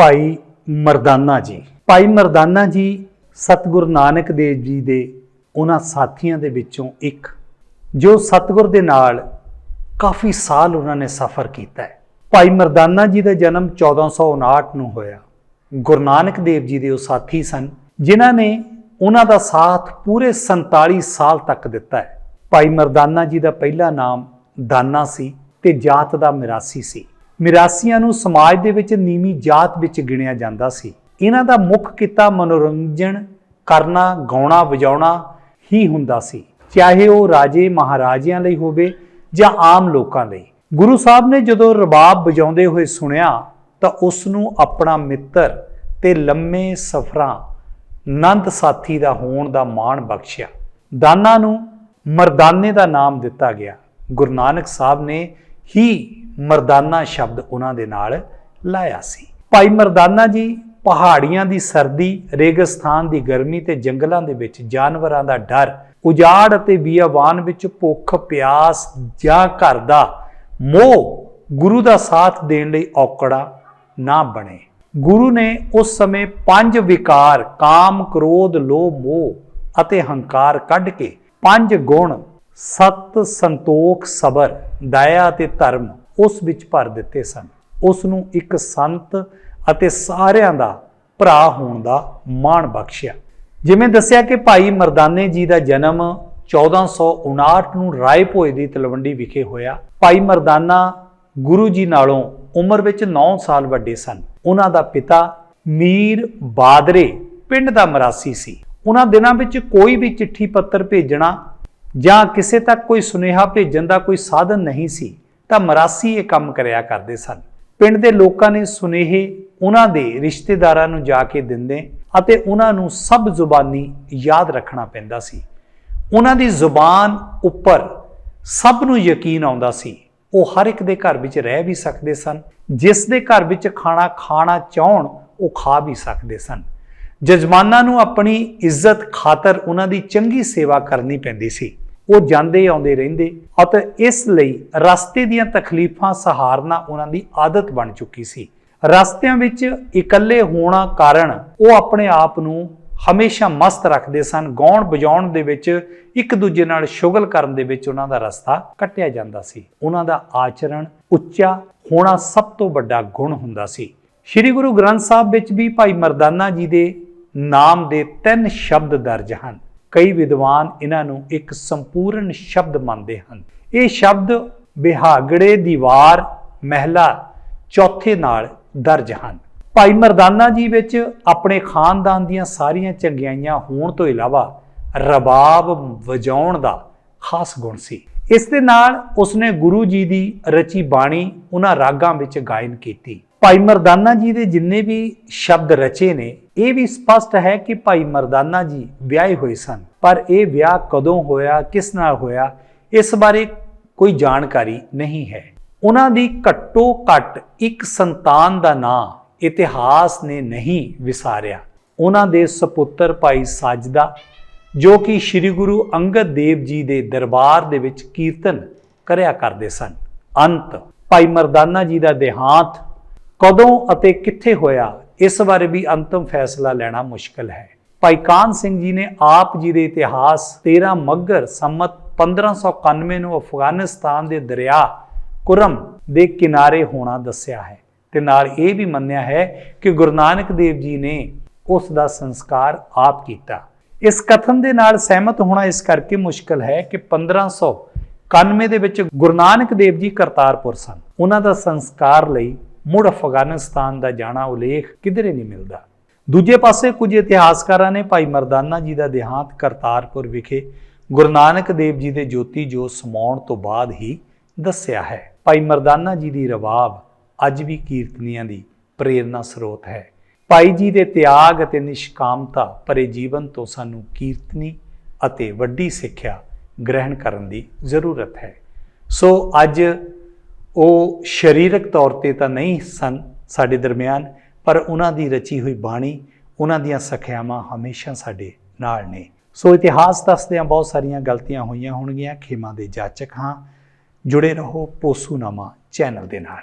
ਭਾਈ ਮਰਦਾਨਾ ਜੀ। ਭਾਈ ਮਰਦਾਨਾ ਜੀ ਸਤਿਗੁਰੂ ਨਾਨਕ ਦੇਵ ਜੀ ਦੇ ਉਹਨਾਂ ਸਾਥੀਆਂ ਦੇ ਵਿੱਚੋਂ ਇੱਕ, ਜੋ ਸਤਿਗੁਰ ਦੇ ਨਾਲ ਕਾਫੀ ਸਾਲ ਉਹਨਾਂ ਨੇ ਸਫ਼ਰ ਕੀਤਾ ਹੈ। ਭਾਈ ਮਰਦਾਨਾ ਜੀ ਦਾ ਜਨਮ 1459 ਨੂੰ ਹੋਇਆ। ਗੁਰੂ ਨਾਨਕ ਦੇਵ ਜੀ ਦੇ ਉਹ ਸਾਥੀ ਸਨ, ਜਿਨ੍ਹਾਂ ਨੇ ਉਹਨਾਂ ਦਾ ਸਾਥ ਪੂਰੇ 47 ਸਾਲ ਤੱਕ ਦਿੱਤਾ ਹੈ। ਭਾਈ ਮਰਦਾਨਾ ਜੀ ਦਾ ਪਹਿਲਾ ਨਾਮ ਦਾਨਾ ਸੀ ਤੇ ਜਾਤ ਦਾ ਮਿਰਾਸੀ ਸੀ। ਮਿਰਾਸੀਆਂ ਨੂੰ ਸਮਾਜ ਦੇ ਵਿੱਚ ਨੀਵੀਂ ਜਾਤ ਵਿੱਚ ਗਿਣਿਆ ਜਾਂਦਾ ਸੀ। ਇਹਨਾਂ ਦਾ ਮੁੱਖ ਕਿੱਤਾ ਮਨੋਰੰਜਨ, ਕਰਨਾ, ਗਾਉਣਾ, ਵਜਾਉਣਾ ਹੀ ਹੁੰਦਾ ਸੀ। ਚਾਹੇ ਉਹ ਰਾਜੇ ਮਹਾਰਾਜਿਆਂ ਲਈ ਹੋਵੇ ਜਾਂ ਆਮ ਲੋਕਾਂ ਲਈ। ਗੁਰੂ ਸਾਹਿਬ ਨੇ ਜਦੋਂ ਰਬਾਬ ਵਜਾਉਂਦੇ ਹੋਏ ਸੁਣਿਆ ਤਾਂ ਉਸ ਨੂੰ ਆਪਣਾ ਮਿੱਤਰ ਤੇ ਲੰਮੇ ਸਫ਼ਰਾਂ, ਨੰਦ ਸਾਥੀ ਦਾ ਹੋਣ ਦਾ ਮਾਣ ਬਖਸ਼ਿਆ। ਦਾਨਾ ਨੂੰ ਮਰਦਾਨੇ ਦਾ ਨਾਮ ਦਿੱਤਾ ਗਿਆ। ਗੁਰੂ ਨਾਨਕ ਸਾਹਿਬ ਨੇ ਹੀ ਮਰਦਾਨਾ ਸ਼ਬਦ ਉਹਨਾਂ ਦੇ ਨਾਲ ਲਾਇਆ ਸੀ। ਭਾਈ ਮਰਦਾਨਾ ਜੀ ਪਹਾੜੀਆਂ ਦੀ ਸਰਦੀ, ਰੇਗਿਸਤਾਨ ਦੀ ਗਰਮੀ ਤੇ ਜੰਗਲਾਂ ਦੇ ਵਿੱਚ ਜਾਨਵਰਾਂ ਦਾ ਡਰ, ਉਜਾੜ ਅਤੇ ਬੀਆਵਾਨ ਵਿੱਚ ਭੁੱਖ, ਪਿਆਸ ਜਾਂ ਘਰ ਦਾ ਮੋਹ ਗੁਰੂ ਦਾ ਸਾਥ ਦੇਣ ਲਈ ਔਕੜਾ ਨਾ ਬਣੇ। ਗੁਰੂ ਨੇ ਉਸ ਸਮੇਂ ਪੰਜ ਵਿਕਾਰ, ਕਾਮ, ਕ੍ਰੋਧ, ਲੋਭ, ਮੋਹ ਅਤੇ ਹੰਕਾਰ ਕੱਢ ਕੇ ਪੰਜ ਗੁਣ ਸਤ ਸੰਤੋਖ ਸਬਰ, ਦਇਆ ਅਤੇ ਧਰਮ ਉਸ ਵਿੱਚ ਭਰ ਦਿੱਤੇ ਸਨ। ਉਸ ਨੂੰ ਇੱਕ ਸੰਤ ਅਤੇ ਸਾਰਿਆਂ ਦਾ ਭਰਾ ਹੋਣ ਦਾ ਮਾਣ ਬਖਸ਼ਿਆ। ਜਿਵੇਂ ਦੱਸਿਆ ਕਿ ਭਾਈ ਮਰਦਾਨੇ ਜੀ ਦਾ ਜਨਮ 1459 ਨੂੰ ਰਾਏ ਭੋਏ ਦੀ ਤਲਵੰਡੀ ਵਿਖੇ ਹੋਇਆ। ਭਾਈ ਮਰਦਾਨਾ ਗੁਰੂ ਜੀ ਨਾਲੋਂ ਉਮਰ ਵਿੱਚ 9 ਸਾਲ ਵੱਡੇ ਸਨ। ਉਹਨਾਂ ਦਾ ਪਿਤਾ ਮੀਰ ਬਾਦਰੇ ਪਿੰਡ ਦਾ ਮਰਾਸੀ ਸੀ। ਉਹਨਾਂ ਦਿਨਾਂ ਵਿੱਚ ਕੋਈ ਵੀ ਚਿੱਠੀ ਪੱਤਰ ਭੇਜਣਾ ਜਾਂ ਕਿਸੇ ਤੱਕ ਕੋਈ ਸੁਨੇਹਾ ਭੇਜਣ ਦਾ ਕੋਈ ਸਾਧਨ ਨਹੀਂ ਸੀ, ਤਾਂ ਮਰਾਸੀ ਇਹ ਕੰਮ ਕਰਿਆ ਕਰਦੇ ਸਨ। ਪਿੰਡ ਦੇ ਲੋਕਾਂ ਨੇ ਸੁਨੇਹੇ ਉਹਨਾਂ ਦੇ ਰਿਸ਼ਤੇਦਾਰਾਂ ਨੂੰ ਜਾ ਕੇ ਦਿੰਦੇ ਅਤੇ ਉਹਨਾਂ ਨੂੰ ਸਭ ਜ਼ੁਬਾਨੀ ਯਾਦ ਰੱਖਣਾ ਪੈਂਦਾ ਸੀ। ਉਹਨਾਂ ਦੀ ਜ਼ੁਬਾਨ ਉੱਪਰ ਸਭ ਨੂੰ ਯਕੀਨ ਆਉਂਦਾ ਸੀ, ਉਹ ਹਰ ਇੱਕ ਦੇ ਘਰ ਵਿੱਚ ਰਹਿ ਵੀ ਸਕਦੇ ਸਨ, ਜਿਸ ਦੇ ਘਰ ਵਿੱਚ ਖਾਣਾ ਖਾਣਾ ਚਾਹਣ ਉਹ ਖਾ ਵੀ ਸਕਦੇ ਸਨ। ਜਜਮਾਨਾਂ ਨੂੰ ਆਪਣੀ ਇੱਜ਼ਤ ਖਾਤਰ ਉਹਨਾਂ ਦੀ ਚੰਗੀ ਸੇਵਾ ਕਰਨੀ ਪੈਂਦੀ ਸੀ। ਉਹ ਜਾਂਦੇ ਆਉਂਦੇ ਰਹਿੰਦੇ। ਅਤੇ ਇਸ ਲਈ ਰਸਤੇ ਦੀਆਂ ਤਕਲੀਫਾਂ ਸਹਾਰਨਾ ਉਹਨਾਂ ਦੀ ਆਦਤ ਬਣ ਚੁੱਕੀ ਸੀ। ਰਸਤਿਆਂ ਵਿੱਚ ਇਕੱਲੇ ਹੋਣਾ ਕਾਰਨ ਉਹ ਆਪਣੇ ਆਪ ਨੂੰ ਹਮੇਸ਼ਾ ਮਸਤ ਰੱਖਦੇ ਸਨ। ਗਾਉਣ ਵਜਾਉਣ ਦੇ ਵਿੱਚ ਇੱਕ ਦੂਜੇ ਨਾਲ ਸ਼ੁਗਲ ਕਰਨ ਦੇ ਵਿੱਚ ਉਹਨਾਂ ਦਾ ਰਸਤਾ ਕੱਟਿਆ ਜਾਂਦਾ ਸੀ। ਉਹਨਾਂ ਦਾ ਆਚਰਣ ਉੱਚਾ ਹੋਣਾ ਸਭ ਤੋਂ ਵੱਡਾ ਗੁਣ ਹੁੰਦਾ ਸੀ। ਸ੍ਰੀ ਗੁਰੂ ਗ੍ਰੰਥ ਸਾਹਿਬ ਵਿੱਚ ਵੀ ਭਾਈ ਮਰਦਾਨਾ ਜੀ ਦੇ ਨਾਮ ਦੇ ਤਿੰਨ ਸ਼ਬਦ ਦਰਜ ਹਨ। ਕਈ ਵਿਦਵਾਨ ਇਹਨਾਂ ਨੂੰ ਇੱਕ ਸੰਪੂਰਨ ਸ਼ਬਦ ਮੰਨਦੇ ਹਨ। ਇਹ ਸ਼ਬਦ ਬਿਹਾਗੜੇ ਦੀਵਾਰ ਮਹਿਲਾ ਚੌਥੇ ਨਾਲ ਦਰਜ ਹਨ। ਭਾਈ ਮਰਦਾਨਾ ਜੀ ਵਿੱਚ ਆਪਣੇ ਖਾਨਦਾਨ ਦੀਆਂ ਸਾਰੀਆਂ ਚੰਗਿਆਈਆਂ ਹੋਣ ਤੋਂ ਇਲਾਵਾ ਰਬਾਬ ਵਜਾਉਣ ਦਾ ਖਾਸ ਗੁਣ ਸੀ। ਇਸ ਦੇ ਨਾਲ ਉਸਨੇ ਗੁਰੂ ਜੀ ਦੀ ਰਚੀ ਬਾਣੀ ਉਹਨਾਂ ਰਾਗਾਂ ਵਿੱਚ ਗਾਇਨ ਕੀਤੀ। ਭਾਈ ਮਰਦਾਨਾ ਜੀ ਦੇ ਜਿੰਨੇ ਵੀ ਸ਼ਬਦ ਰਚੇ ਨੇ, ਇਹ ਵੀ ਸਪਸ਼ਟ ਹੈ ਕਿ ਭਾਈ ਮਰਦਾਨਾ ਜੀ ਵਿਆਹੇ ਹੋਏ ਸਨ। ਪਰ ਇਹ ਵਿਆਹ ਕਦੋਂ ਹੋਇਆ, ਕਿਸ ਨਾਲ ਹੋਇਆ, ਇਸ ਬਾਰੇ ਕੋਈ ਜਾਣਕਾਰੀ ਨਹੀਂ ਹੈ। ਉਹਨਾਂ ਦੀ ਘੱਟੋ ਘੱਟ ਇੱਕ ਸੰਤਾਨ ਦਾ ਨਾਂ ਇਤਿਹਾਸ ਨੇ ਨਹੀਂ ਵਿਸਾਰਿਆ। ਉਹਨਾਂ ਦੇ ਸੁਪੁੱਤਰ ਭਾਈ ਸਾਜਦਾ, ਜੋ ਕਿ ਸ੍ਰੀ ਗੁਰੂ ਅੰਗਦ ਦੇਵ ਜੀ ਦੇ ਦਰਬਾਰ ਦੇ ਵਿੱਚ ਕੀਰਤਨ ਕਰਿਆ ਕਰਦੇ ਸਨ। ਅੰਤ, ਭਾਈ ਮਰਦਾਨਾ ਜੀ ਦਾ ਦੇਹਾਂਤ ਕਦੋਂ ਅਤੇ ਕਿੱਥੇ ਹੋਇਆ, ਇਸ ਬਾਰੇ ਵੀ ਅੰਤਮ ਫੈਸਲਾ ਲੈਣਾ ਮੁਸ਼ਕਲ ਹੈ। ਭਾਈ ਕਾਨ ਸਿੰਘ ਜੀ ਨੇ ਆਪ ਜੀ ਦੇ ਇਤਿਹਾਸ 13 ਮੱਗਰ ਸੰਮਤ 1591 ਨੂੰ ਅਫਗਾਨਿਸਤਾਨ ਦੇ ਦਰਿਆ ਕੁਰਮ ਦੇ ਕਿਨਾਰੇ ਹੋਣਾ ਦੱਸਿਆ ਹੈ ਤੇ ਨਾਲ ਇਹ ਵੀ ਮੰਨਿਆ ਹੈ ਕਿ ਗੁਰੂ ਨਾਨਕ ਦੇਵ ਜੀ ਨੇ ਉਸ ਦਾ ਸੰਸਕਾਰ ਆਪ ਕੀਤਾ। ਇਸ ਕਥਨ ਦੇ ਨਾਲ ਸਹਿਮਤ ਹੋਣਾ ਇਸ ਕਰਕੇ ਮੁਸ਼ਕਲ ਹੈ ਕਿ 1591 ਦੇ ਵਿੱਚ ਗੁਰੂ ਨਾਨਕ ਦੇਵ ਜੀ ਕਰਤਾਰਪੁਰ ਸਨ। ਉਹਨਾਂ ਦਾ ਸੰਸਕਾਰ ਲਈ ਮੁੜ ਅਫਗਾਨਿਸਤਾਨ ਦਾ ਜਾਣਾ ਉਲੇਖ ਕਿਧਰੇ ਨਹੀਂ ਮਿਲਦਾ। ਦੂਜੇ ਪਾਸੇ ਕੁਝ ਇਤਿਹਾਸਕਾਰਾਂ ਨੇ ਭਾਈ ਮਰਦਾਨਾ ਜੀ ਦਾ ਦੇਹਾਂਤ ਕਰਤਾਰਪੁਰ ਵਿਖੇ ਗੁਰੂ ਨਾਨਕ ਦੇਵ ਜੀ ਦੇ ਜੋਤੀ ਜੋਤ ਸਮਾਉਣ ਤੋਂ ਬਾਅਦ ਹੀ ਦੱਸਿਆ ਹੈ। ਭਾਈ ਮਰਦਾਨਾ ਜੀ ਦੀ ਰਵਾਬ ਅੱਜ ਵੀ ਕੀਰਤਨੀਆਂ ਦੀ ਪ੍ਰੇਰਨਾ ਸਰੋਤ ਹੈ। ਭਾਈ ਜੀ ਦੇ ਤਿਆਗ ਅਤੇ ਨਿਸ਼ਕਾਮਤਾ ਭਰੇ ਜੀਵਨ ਤੋਂ ਸਾਨੂੰ ਕੀਰਤਨੀ ਅਤੇ ਵੱਡੀ ਸਿੱਖਿਆ ਗ੍ਰਹਿਣ ਕਰਨ ਦੀ ਜ਼ਰੂਰਤ ਹੈ। ਸੋ ਅੱਜ ਉਹ ਸਰੀਰਕ ਤੌਰ ਤੇ ਤਾਂ ਨਹੀਂ ਸਨ ਸਾਡੇ ਦਰਮਿਆਨ, ਪਰ ਉਹਨਾਂ ਦੀ ਰਚੀ ਹੋਈ ਬਾਣੀ, ਉਹਨਾਂ ਦੀਆਂ ਸਖਿਆਵਾਂ ਹਮੇਸ਼ਾ ਸਾਡੇ ਨਾਲ ਨੇ। ਸੋ ਇਤਿਹਾਸ ਦੱਸਦਿਆਂ ਬਹੁਤ ਸਾਰੀਆਂ ਗਲਤੀਆਂ ਹੋਈਆਂ ਹੋਣਗੀਆਂ, ਖੇਮਾ ਦੇ ਜਾਚਕ ਹਾਂ। ਜੁੜੇ ਰਹੋ ਪੋਸੂਨਾਮਾ ਚੈਨਲ ਦੇ ਨਾਲ।